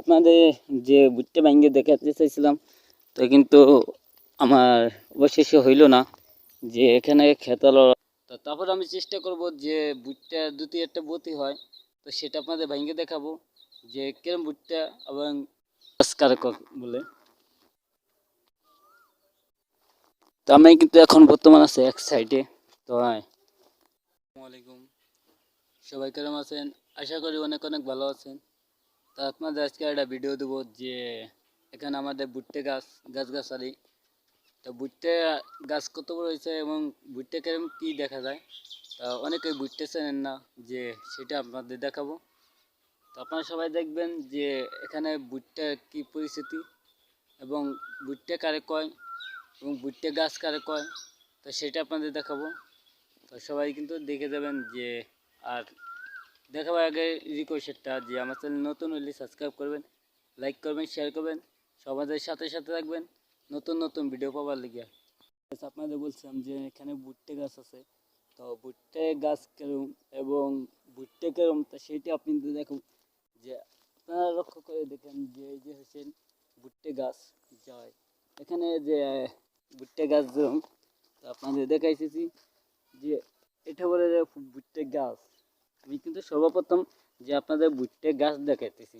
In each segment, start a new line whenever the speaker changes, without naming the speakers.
আপনাদের যে বুটটা ভাঙ্গে দেখাতে চাইছিলাম, তো কিন্তু আমার অবশেষে হইল না যে এখানে খেতালো তো তারপর আমি চেষ্টা করব যে বুটটা দুটি একটা বতি হয়, তো সেটা আপনাদের ভাঙ্গে দেখাবো যে কিরম বুটটা এবং কারক বলে। তো আমি কিন্তু এখন বর্তমান আছে এক সাইডে তো হ্যাঁ আসসালামু সবাই কেরম আছেন? আশা করি অনেক অনেক ভালো আছেন। তা আপনাদের আজকে একটা ভিডিও দেবো যে এখানে আমাদের ভুট্টে গাছ গাছ গাছালি। তো ভুট্টে গাছ কত বড় হয়েছে এবং ভুট্টে কেরম কী দেখা যায়? তা অনেকে ভুট্টে চেনেন না যে সেটা আপনাদের দেখাবো। তো আপনারা সবাই দেখবেন যে এখানে ভুট্টার কী পরিস্থিতি এবং ভুট্টে কারে কয় এবং ভুট্টে গাছ কারে কয়, তো সেটা আপনাদের দেখাবো। তো সবাই কিন্তু দেখে যাবেন যে আর দেখাবার আগে রিকোয়েস্টটা যে আমার চ্যানেল নতুন হলে সাবস্ক্রাইব করবেন লাইক করবেন শেয়ার করবেন, সবাদের সাথে সাথে থাকবেন, নতুন নতুন ভিডিও পাওয়ার লিগে। আপনাদের বলছিলাম যে এখানে ভুট্টে গাছ আছে। তো ভুট্টে গাছ কেরম এবং ভুট্টে কেরম, তা সেইটা আপনি দেখুন, যে আপনারা লক্ষ্য করে দেখেন যে এই যে হচ্ছেন ভুট্টে গাছ যায় এখানে যে ভুট্টে গাছ যেরকম তো আপনাদের দেখাইতেছি যে এটা বলে যে ভুট্টে গাছ। আমি কিন্তু সর্বপ্রথম যে আপনাদের ভুট্টে গাছ দেখাইতেছি।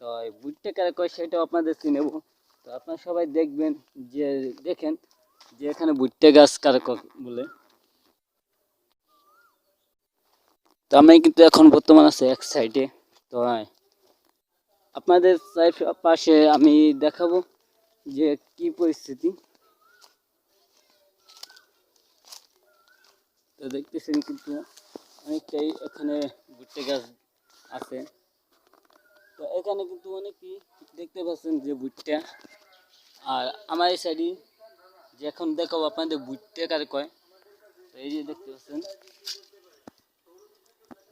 তো এই ভুট্টে কারে কয় সেটাও আপনাদের চিনেব তো আপনারা সবাই দেখবেন যে, দেখেন যে এখানে ভুট্টে গাছ কারে বলে। তো আমি কিন্তু এখন বর্তমান আছে এক সাইডে তো আপনাদের চাই- পাশে আমি দেখাবো যে কি পরিস্থিতি। তো দেখতেছেন কিন্তু অনেকটাই এখানে ভুট্টে গাছ আছে। তো এখানে কিন্তু অনেকেই দেখতে পাচ্ছেন যে ভুট্টা। আর আমার এই সাইডে যে এখন দেখাবো আপনাদের ভুট্টে কারে কয়, তো এই যে দেখতে পাচ্ছেন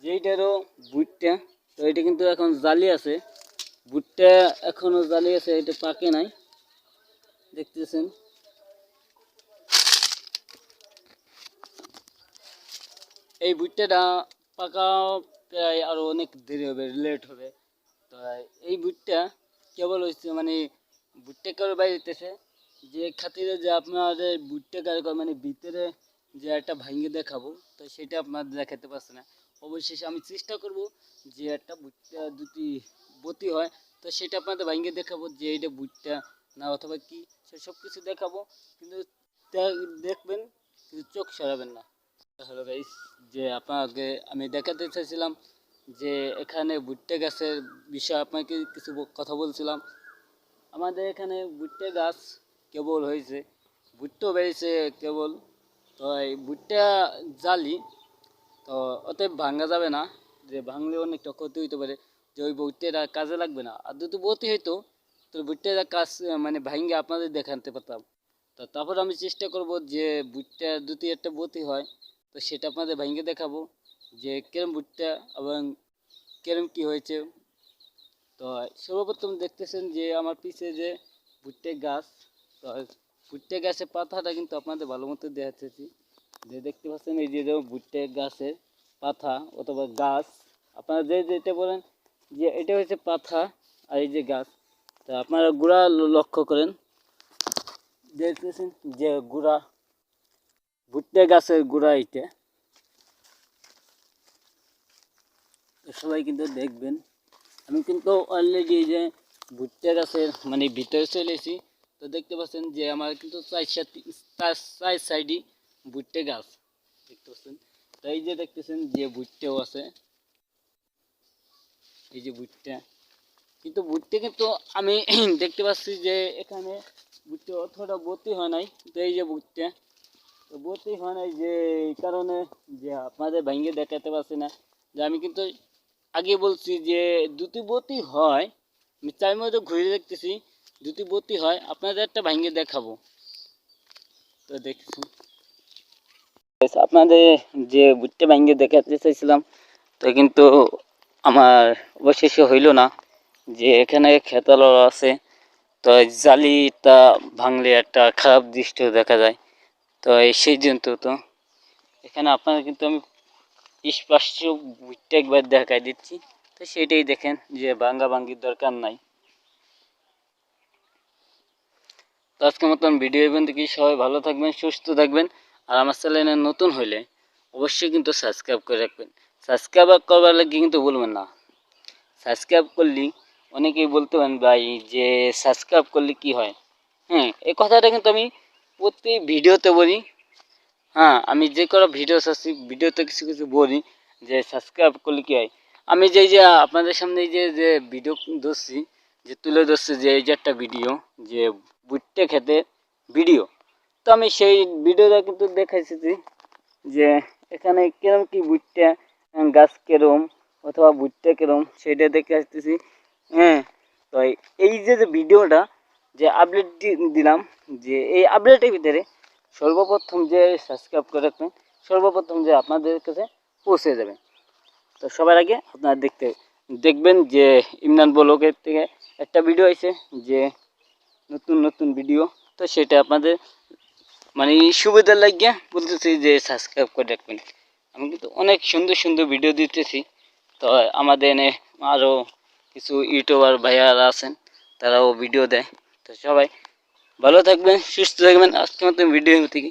যে এইটারও ভুট্টা, তো এটা কিন্তু এখন জালি আছে। ভুট্টা এখনও জালি আছে, এটা পাকে নাই। দেখতেছেন এই ভুট্টাটা পাকা প্রায় আরও অনেক দেরি হবে লেট হবে। তো এই ভুট্টা কেবল হচ্ছে মানে ভুট্টা করে বাইরেতেছে যে খাতিরে যে আপনাদের ভুট্টা কারিগর মানে ভিতরে যে একটা ভাঙে দেখাবো, তো সেটা আপনাদের দেখাতে পারছে না। অবশেষে আমি চেষ্টা করব যে একটা ভুট্টা দুটি বতি হয়, তো সেটা আপনাদের ভাঙে দেখাবো যে এটা ভুট্টা না অথবা কি, সে সব কিছু দেখাবো। কিন্তু দেখবেন, কিন্তু চোখ সরাবেন না। হ্যালো গাইস যে আপনাকে আমি দেখাতে চাইছিলাম যে এখানে ভুট্টে গাছের বিষয়ে আপনাকে কিছু কথা বলছিলাম। আমাদের এখানে ভুট্টে গাছ কেবল হয়েছে, ভুট্টো বেরিয়েছে কেবল। তো এই ভুট্টা জালি তো অতএব ভাঙা যাবে না, যে ভাঙলে অনেকটা ক্ষতি হইতে পারে। যে ওই ভুট্টেটা কাজে লাগবে না। আর যদি বতি হইতো, তো ভুট্টেটা কাজ মানে ভাঙে আপনাদের দেখাতে পারতাম। তো তারপর আমি চেষ্টা করব যে ভুট্টা দুটি একটা বতি হয় তো সেটা আপনাদের ভাইকে দেখাবো যে কিরম ভুট্টা এবং কিরম কি হয়েছে। তো সর্বপ্রথম দেখতেছেন যে আমার পিছে যে ভুট্টে গাছ, তো ভুট্টে গাছের পাতাটা কিন্তু আপনাদের ভালো মতো দেখাচ্ছি। যে দেখতে পাচ্ছেন এই যে যে ভুট্টে গাছের পাতা অথবা গাছ, আপনারা যে যেটা বলেন যে এটা হচ্ছে পাতা আর এই যে গাছ, তা আপনারা গুড়া লক্ষ্য করেন। দেখতেছেন যে গুড়া ভুট্টে গাছের গুড়া সবাই কিন্তু দেখবেন। আমি কিন্তু অলরেডি যে ভুট্টে গাছের মানে ভিতরে চলে তো দেখতে পাচ্ছেন যে আমার কিন্তু চার সাইডই ভুট্টে গাছ। দেখতে পাচ্ছেন? তো এই যে দেখতেছেন যে ভুট্টেও আছে। এই যে ভুট্টা। কিন্তু ভুট্টে কিন্তু আমি দেখতে পাচ্ছি যে এখানে ভুট্টে অতটা ভর্তি হয় নাই। তো এই যে ভুট্টা। ভর্তি হয় নাই যে এই কারণে যে আপনাদের ভেঙে দেখাতে পারছি না। যে আমি কিন্তু আগে বলছি যে দুটি বতি হয় আমি চাই মতো ঘুরে দেখতেছি, দুটি বতি হয়, আপনাদের একটা ভাঙ্গে দেখাবো। তো দেখছি। আপনাদের যে বুটটা ভাঙ্গে দেখাতে চাইছিলাম, তো কিন্তু আমার অবশেষে হইল না, যে এখানে খেতাল আছে, তো জালিটা ভাঙলে একটা খারাপ দৃশ্য দেখা যায়। তো সেই জন্য তো। এখানে আপনারা কিন্তু আমি স্পষ্ট বুটটা একবার দেখাই দিচ্ছি। তো সেটাই দেখেন যে ভাঙ্গা ভাঙ্গির দরকার নাই। তো আজকের মতন ভিডিও ইভেন্ট থেকে সবাই ভালো থাকবেন, সুস্থ থাকবেন। আর আমার চ্যানেলে নতুন হলে অবশ্যই কিন্তু সাবস্ক্রাইব করে রাখবেন। সাবস্ক্রাইব করবার লাগে কিন্তু বলবেন না। সাবস্ক্রাইব করলে অনেকেই বলতে পারেন ভাই যে সাবস্ক্রাইব করলে কি হয়? হ্যাঁ এই কথাটা কিন্তু আমি প্রতি ভিডিওতে বলি হ্যাঁ আমি যে কোনো ভিডিও আছি ভিডিওতে কিছু কিছু বলি, যে সাবস্ক্রাইব করলে কী হয়? আমি যেই যে আপনাদের সামনে যে যে ভিডিও ধরছি, যে তুলে ধরছি, যে এই যে একটা ভিডিও যে বুট্টে খেতে ভিডিও তো আমি সেই ভিডিওটা কিন্তু দেখাইছি যে এখানে কিরম কি বুট্টা গাছ কেরম, অথবা বুট্টা কেরম, সেটা দেখে আসতেছি হ্যাঁ তো এই যে যে ভিডিওটা যে আপডেটটি দিলাম যে এই আপডেটের ভিতরে সর্বপ্রথম যে সাবস্ক্রাইব করে রাখবেন, সর্বপ্রথম যে আপনাদের কাছে পৌঁছে যাবে। তো সবার আগে আপনারা দেখতে, দেখবেন যে ইমরান ব্লগের থেকে একটা ভিডিও আছে যে নতুন নতুন ভিডিও তো সেটা আপনাদের মানে সুবিধার লাগিয়ে বলতেছি যে সাবস্ক্রাইব করে রাখবেন। আমি কিন্তু অনেক সুন্দর সুন্দর ভিডিও দিতেছি। তো আমাদের এনে আরও কিছু ইউটিউবার ভাইয়ারা আছেন, তারাও ভিডিও দেয়। তো সবাই ভালো থাকবেন সুস্থ থাকবেন। আজকে মতো ভিডিও থেকে